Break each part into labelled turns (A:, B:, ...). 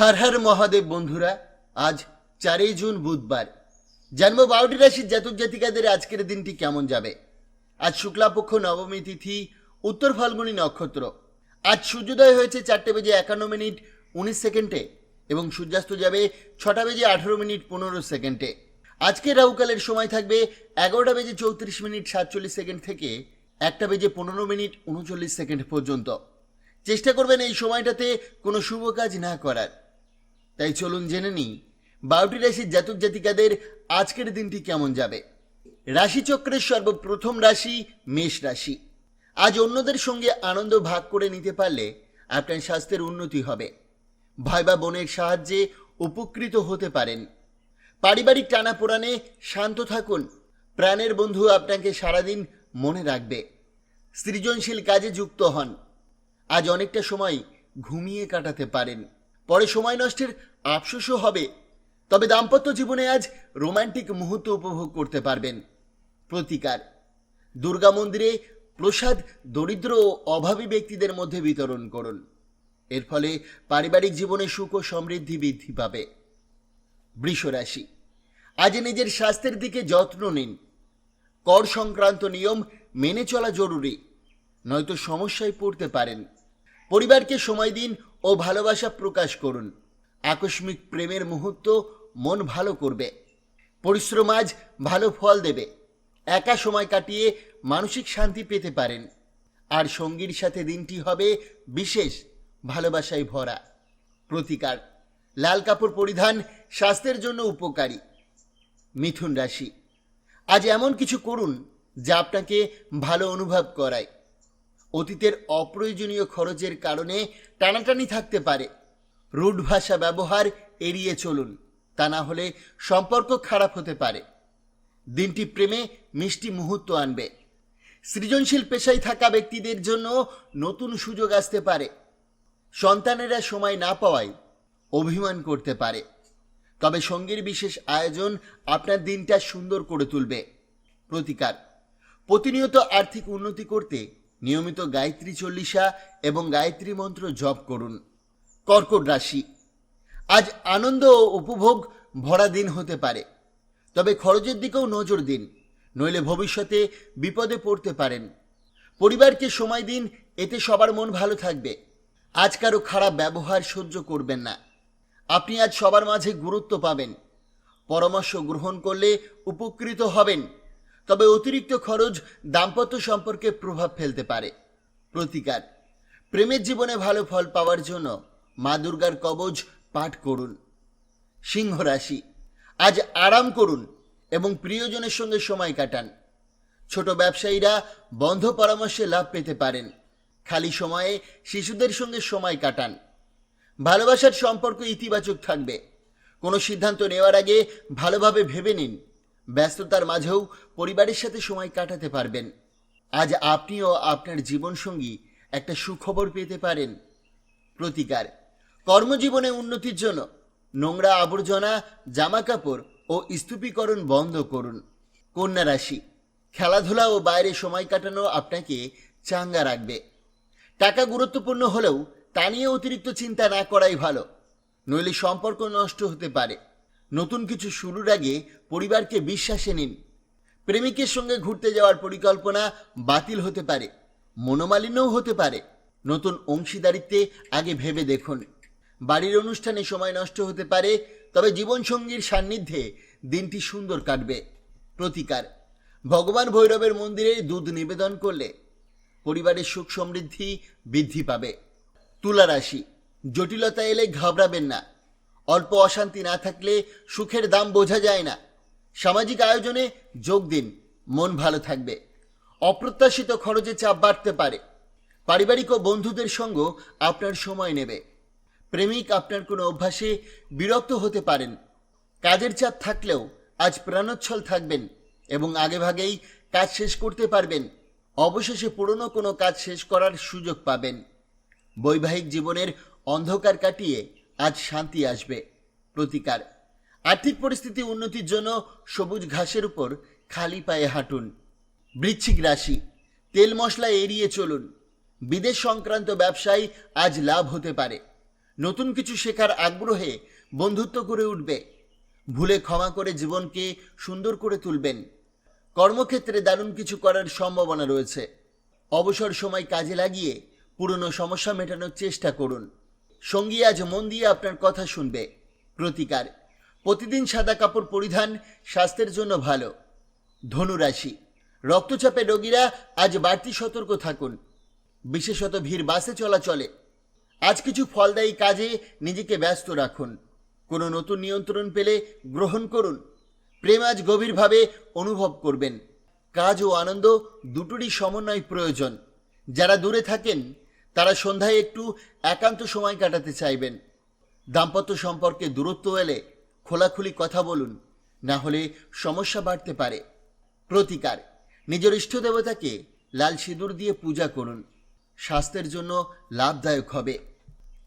A: হর হর মহাদেব বন্ধুরা, আজ চারই জুন বুধবার। জন্ম বারোটি রাশির জাতক জাতিকাদের আজকের দিনটি কেমন যাবে? আজ শুক্লাপক্ষ নবমী তিথি, উত্তর ফাল্গুনী নক্ষত্র। আজ সূর্যোদয় হয়েছে চারটে বেজে একান্ন মিনিট উনিশ সেকেন্ডে এবং সূর্যাস্ত যাবে ছটা বেজে আঠেরো মিনিট পনেরো সেকেন্ডে। আজকে রাহুকালের সময় থাকবে এগারোটা বেজে চৌত্রিশ মিনিট সাতচল্লিশ সেকেন্ড থেকে একটা বেজে পনেরো মিনিট উনচল্লিশ সেকেন্ড পর্যন্ত। চেষ্টা করবেন এই সময়টাতে কোনো শুভ কাজ না করার। তাই চলুন জেনে নিই, বারোটি রাশির জাতক জাতিকাদের আজকের দিনটি কেমন যাবে? রাশিচক্রের সর্বপ্রথম রাশি মেষ রাশি। আজ অন্যদের সঙ্গে আনন্দ ভাগ করে নিতে পারলে আপনার স্বাস্থ্যের উন্নতি হবে। ভাই বা বোনের সাহায্যে উপকৃত হতে পারেন। পারিবারিক টানাপোড়ানে শান্ত থাকুন। প্রাণের বন্ধু আপনাকে সারাদিন মনে রাখবে। সৃজনশীল কাজে যুক্ত হন। আজ অনেকটা সময় ঘুমিয়ে কাটাতে পারেন। পরে সময় নষ্টের আফসোসও হবে। তবে দাম্পত্য জীবনে আজ রোমান্টিক মুহূর্ত উপভোগ করতে পারবেন। প্রতিকার। দুর্গা মন্দিরে প্রসাদ, দরিদ্র ও অভাবী ব্যক্তিদের মধ্যে বিতরণ করুন। এর ফলে পারিবারিক জীবনে সুখ ও সমৃদ্ধি বৃদ্ধি পাবে। বৃষ রাশি আজ নিজের স্বাস্থ্যের দিকে যত্ন নিন। কর সংক্রান্ত নিয়ম মেনে চলা জরুরি। নয়তো সমস্যায় পড়তে পারেন। পরিবারকে সময় দিন ও ভালোবাসা প্রকাশ করুন। আকস্মিক প্রেমের মুহূর্ত মন ভালো করবে। পরিশ্রম আজ ভালো ফল দেবে। একা সময় কাটিয়ে মানসিক শান্তি পেতে পারেন। আর সঙ্গীর সাথে দিনটি হবে বিশেষ ভালোবাসায় ভরা। প্রতিকার, লাল কাপড় পরিধান স্বাস্থ্যের জন্য উপকারী। মিথুন রাশি, আজ এমন কিছু করুন যা আপনাকে ভালো অনুভব করায়। অতীতের অপ্রয়োজনীয় খরচের কারণে টানাটানি থাকতে পারে। রুড ভাষা ব্যবহার এড়িয়ে চলুন, তা না হলে সম্পর্ক খারাপ হতে পারে। দিনটি প্রেমে মিষ্টি মুহূর্ত আনবে। সৃজনশীল পেশায় থাকা ব্যক্তিদের জন্য নতুন সুযোগ আসতে পারে। সন্তানেরা সময় না পাওয়ায় অভিমান করতে পারে। তবে সঙ্গীর বিশেষ আয়োজন আপনার দিনটা সুন্দর করে তুলবে। প্রতিকার। প্রতিনিয়ত আর্থিক উন্নতি করতে নিয়মিত গায়ত্রী চল্লিশা এবং গায়ত্রী মন্ত্র জপ করুন। কর্কট রাশি। আজ আনন্দ ও উপভোগ ভরা দিন হতে পারে। তবে খরচের দিকেও নজর দিন, নইলে ভবিষ্যতে বিপদে পড়তে পারেন। পরিবারকে সময় দিন, এতে সবার মন ভালো থাকবে। আজ কারও খারাপ ব্যবহার সহ্য করবেন না। আপনি আজ সবার মাঝে গুরুত্ব পাবেন। পরামর্শ গ্রহণ করলে উপকৃত হবেন। তবে অতিরিক্ত খরচ দাম্পত্য সম্পর্কে প্রভাব ফেলতে পারে। প্রতিকার। প্রেমের জীবনে ভালো ফল পাওয়ার জন্য মা দুর্গার কবচ পাঠ করুন। সিংহ রাশি। আজ আরাম করুন এবং প্রিয়জনের সঙ্গে সময় কাটান। ছোট ব্যবসায়ীরা বন্ধ পরামর্শে লাভ পেতে পারেন। খালি সময়ে শিশুদের সঙ্গে সময় কাটান। ভালোবাসার সম্পর্ক ইতিবাচক থাকবে। কোনো সিদ্ধান্ত নেওয়ার আগে ভালোভাবে ভেবে নিন। ব্যস্ততার মাঝেও পরিবারের সাথে সময় কাটাতে পারবেন। আজ আপনিও আপনার জীবনসঙ্গী একটা সুখবর পেতে পারেন। প্রতিকার। কর্মজীবনে উন্নতির জন্য নোংরা আবর্জনা জামা কাপড় ও স্তূপীকরণ বন্ধ করুন। কন্যা রাশি, খেলাধুলা ও বাইরে সময় কাটানো আপনাকে চাঙ্গা রাখবে। টাকা গুরুত্বপূর্ণ হলেও তা নিয়ে অতিরিক্ত চিন্তা না করাই ভালো। নইলে সম্পর্ক নষ্ট হতে পারে। নতুন কিছু শুরুর আগে পরিবারকে বিশ্বাসে নিন। প্রেমিকের সঙ্গে ঘুরতে যাওয়ার পরিকল্পনা বাতিল হতে পারে, মনোমালিন্যও হতে পারে। নতুন অংশীদারিত্বে আগে ভেবে দেখুন। বাড়ির অনুষ্ঠানে সময় নষ্ট হতে পারে, তবে জীবনসঙ্গীর সান্নিধ্যে দিনটি সুন্দর কাটবে। প্রতিকার, ভগবান ভৈরবের মন্দিরে দুধ নিবেদন করলে পরিবারের সুখ সমৃদ্ধি বৃদ্ধি পাবে। তুলা রাশি, জটিলতা এলে ঘাবড়াবেন না। অল্প অশান্তি না থাকলে সুখের দাম বোঝা যায় না। সামাজিক আয়োজনে যোগ দিন, মন ভালো থাকবে। অপ্রত্যাশিত খরচে চাপ বাড়তে পারে। পারিবারিক ও বন্ধুদের সঙ্গ আপনার সময় নেবে। প্রেমিক আপনার কোনো অভ্যাসে বিরক্ত হতে পারেন। কাজের চাপ থাকলেও আজ প্রাণোচ্ছল থাকবেন এবং আগেভাগেই কাজ শেষ করতে পারবেন। অবশেষে পুরনো কোনো কাজ শেষ করার সুযোগ পাবেন। বৈবাহিক জীবনের অন্ধকার কাটিয়ে আজ শান্তি আসবে। প্রতিকার। আর্থিক পরিস্থিতি উন্নতির জন্য সবুজ ঘাসের উপর খালি পায়ে হাঁটুন। বৃশ্চিক রাশি, তেল মশলা এড়িয়ে চলুন। বিদেশ সংক্রান্ত ব্যবসায় আজ লাভ হতে পারে। নতুন কিছু শেখার আগ্রহে বন্ধুত্ব করে উঠবে। ভুলে ক্ষমা করে জীবনকে সুন্দর করে তুলবেন। কর্মক্ষেত্রে দারুণ কিছু করার সম্ভাবনা রয়েছে। অবসর সময় কাজে লাগিয়ে পুরনো সমস্যা মেটানোর চেষ্টা করুন। সঙ্গী আজ মন দিয়ে আপনার কথা শুনবে। প্রতিকার। প্রতিদিন সাদা কাপড় পরিধান স্বাস্থ্যের জন্য ভালো। ধনুরাশি রক্তচাপে রোগীরা আজ বাড়তি সতর্ক থাকুন। বিশেষত ভিড় বাসে চলাচলে আজ কিছু ফলদায়ী কাজে নিজেকে ব্যস্ত রাখুন। কোনো নতুন নিয়ন্ত্রণ পেলে গ্রহণ করুন। প্রেম আজ গভীরভাবে অনুভব করবেন। কাজ ও আনন্দ দুটোরই সমন্বয় প্রয়োজন। যারা দূরে থাকেন, তারা সন্ধ্যায় একটু একান্ত সময় কাটাতে চাইবেন। দাম্পত্য সম্পর্কে দূরত্ব এলে খোলাখুলি কথা বলুন, না হলে সমস্যা বাড়তে পারে। প্রতিকার, নিজের ইষ্ট দেবতাকে লাল সিঁদুর দিয়ে পূজা করুন। স্বাস্থ্যের জন্য লাভদায়ক হবে।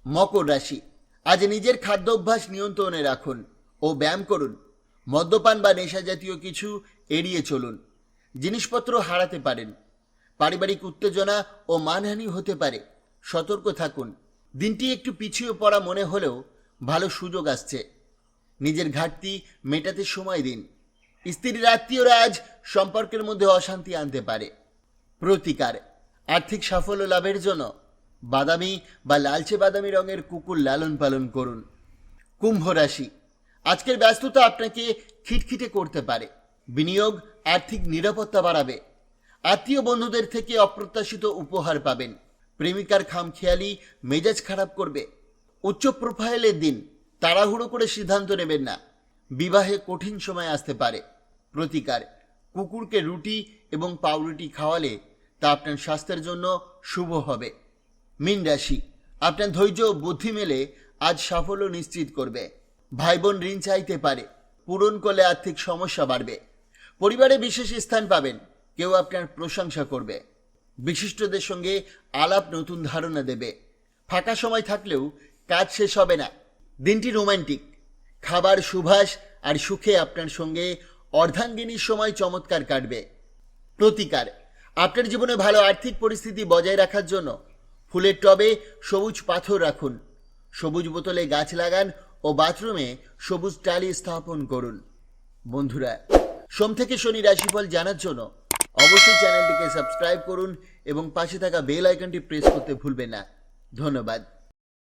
A: মকর রাশি, আজ নিজের খাদ্যাভ্যাস নিয়ন্ত্রণে রাখুন ও ব্যায়াম করুন। মদ্যপান বা নেশা জাতীয় কিছু এড়িয়ে চলুন। জিনিসপত্র হারাতে পারেন। পারিবারিক উত্তেজনা ও মানহানি হতে পারে। সতর্ক থাকুন। দিনটি একটু পিছিয়ে পড়া মনে হলেও ভালো সুযোগ আসছে। নিজের ঘাটতি মেটাতে সময় দিন। স্ত্রীর আত্মীয়রা আজ সম্পর্কের মধ্যে অশান্তি আনতে পারে। প্রতিকার, আর্থিক সাফল্য লাভের জন্য বাদামি বা লালচে বাদামি রঙের কুকুর লালন পালন করুন। কুম্ভ রাশি, আজকের ব্যস্ততা আপনাকে খিটখিটে করতে পারে। বিনিয়োগ, আর্থিক নিরাপত্তা বাড়াবে। আত্মীয় বন্ধুদের থেকে অপ্রত্যাশিত উপহার পাবেন। প্রেমিকার খামখেয়ালি মেজাজ খারাপ করবে। উচ্চ প্রোফাইলের দিন তাড়াহুড়ো করে সিদ্ধান্ত নেবেন না। বিবাহে কঠিন সময় আসতে পারে। প্রতিকার, কুকুরকে রুটি এবং পাউরুটি খাওয়ালে তা আপনার স্বাস্থ্যের জন্য শুভ হবে। মিন রাশি, আপনার ধৈর্য ও বুদ্ধি মেলে আজ সাফল্য নিশ্চিত করবে। ভাই বোন ঋণ চাইতে পারে, পূরণ করলে আর্থিক সমস্যা বাড়বে। পরিবারে বিশেষ স্থান পাবেন, কেউ আপনার প্রশংসা করবে। বিশিষ্টদের সঙ্গে আলাপ নতুন ধারণা দেবে। ফাঁকা সময় থাকলেও কাজ শেষ হবে না। দিনটি রোমান্টিক খাবার সুভাষ আর সুখে আপনার সঙ্গে অর্ধাঙ্গিনীর সময় চমৎকার কাটবে। প্রতিকার। আপনার জীবনে ভালো আর্থিক পরিস্থিতি বজায় রাখার জন্য ফুলের টবে সবুজ পাথর রাখুন, সবুজ বোতলে গাছ লাগান ও বাথরুমে সবুজ টালি স্থাপন করুন। বন্ধুরা, সোম থেকে শনি রাশিফল জানার জন্য অবশ্যই চ্যানেলটিকে সাবস্ক্রাইব করুন এবং পাশে থাকা বেল আইকনটি প্রেস করতে ভুলবেন না। ধন্যবাদ।